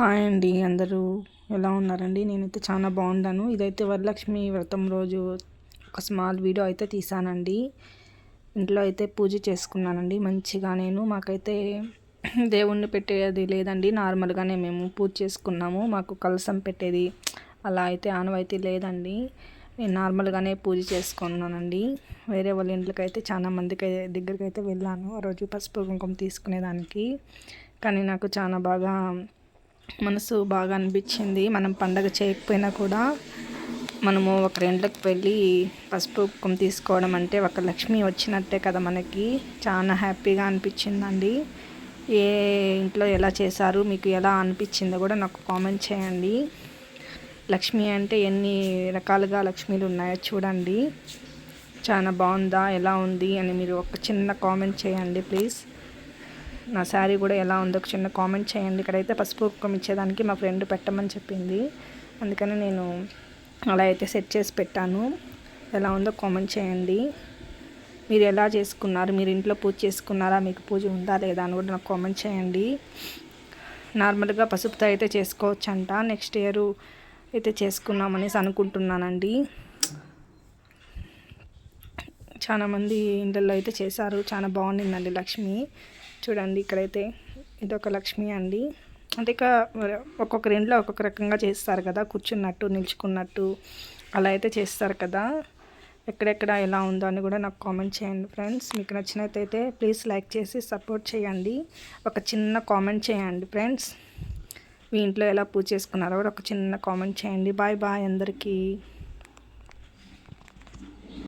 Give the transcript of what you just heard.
Hi అండి అందరూ. ఎలా ఉన్నారండి? నేనైతే చాలా బాగున్నాను. ఇదైతే వరలక్ష్మి వ్రతం రోజు ఒక స్మాల్ వీడియో అయితే తీసానండి. ఇంట్లో అయితే పూజ చేసుకున్నానండి. మంచిగా నేను. మాకైతే దేవుణ్ణి పెట్టేది లేదండి. నార్మల్గానే మేము పూజ చేసుకున్నాము. మాకు కలసం పెట్టేది అలా అయితే ఆనవాయితీ లేదండి. నేను నార్మల్గానే పూజ చేసుకున్నానండి. వేరే వాళ్ళ ఇంట్లోకి అయితే చాలా మందికి దగ్గరికి అయితే వెళ్ళాను. ఆ రోజు పసుపు కుంకుమ తీసుకునేదానికి. కానీ నాకు చాలా బాగా మనసు బాగా అనిపించింది. మనం పండగ చేయకపోయినా కూడా మనము ఒక రెండ్లకు వెళ్ళి పసుపు కుంకుమ తీసుకోవడం అంటే ఒక లక్ష్మి వచ్చినట్టే కదా మనకి. చాలా హ్యాపీగా అనిపించిందండి. ఏ ఇంట్లో ఎలా చేశారు మీకు ఎలా అనిపించిందో కూడా నాకు కామెంట్ చేయండి. లక్ష్మి అంటే ఎన్ని రకాలుగా లక్ష్మీలు ఉన్నాయో చూడండి. చాలా బాగుందా ఎలా ఉంది అని మీరు ఒక చిన్న కామెంట్ చేయండి ప్లీజ్. నా శారీ కూడా ఎలా ఉందో ఒక చిన్న కామెంట్ చేయండి. ఇక్కడైతే పసుపు కుంకుమ ఇచ్చేదానికి మా ఫ్రెండ్ పెట్టమని చెప్పింది. అందుకని నేను అలా అయితే సెట్ చేసి పెట్టాను. ఎలా ఉందో కామెంట్ చేయండి. మీరు ఎలా చేసుకున్నారు? మీరు ఇంట్లో పూజ చేసుకున్నారా? మీకు పూజ ఉందా లేదా అని కూడా నాకు కామెంట్ చేయండి. నార్మల్గా పసుపుతో అయితే చేసుకోవచ్చు అంట నెక్స్ట్ ఇయర్ అయితే చేసుకున్నామనేసి అనుకుంటున్నానండి. చాలామంది ఇండ్లలో అయితే చేశారు. చాలా బాగుండిందండి లక్ష్మి. చూడండి ఇక్కడైతే ఇదొక లక్ష్మి అండి. అంటే ఇక ఒక్కొక్కరి ఇంట్లో ఒక్కొక్క రకంగా చేస్తారు కదా కూర్చున్నట్టు నిల్చుకున్నట్టు అలా అయితే చేస్తారు కదా. ఎక్కడెక్కడ ఎలా ఉందో అని కూడా నాకు కామెంట్ చేయండి ఫ్రెండ్స్. మీకు నచ్చినట్టయితే ప్లీజ్ లైక్ చేసి సపోర్ట్ చేయండి. ఒక చిన్న కామెంట్ చేయండి ఫ్రెండ్స్. మీ ఇంట్లో ఎలా పూజ చేసుకున్నారో కూడా ఒక చిన్న కామెంట్ చేయండి. బాయ్ బాయ్ అందరికీ.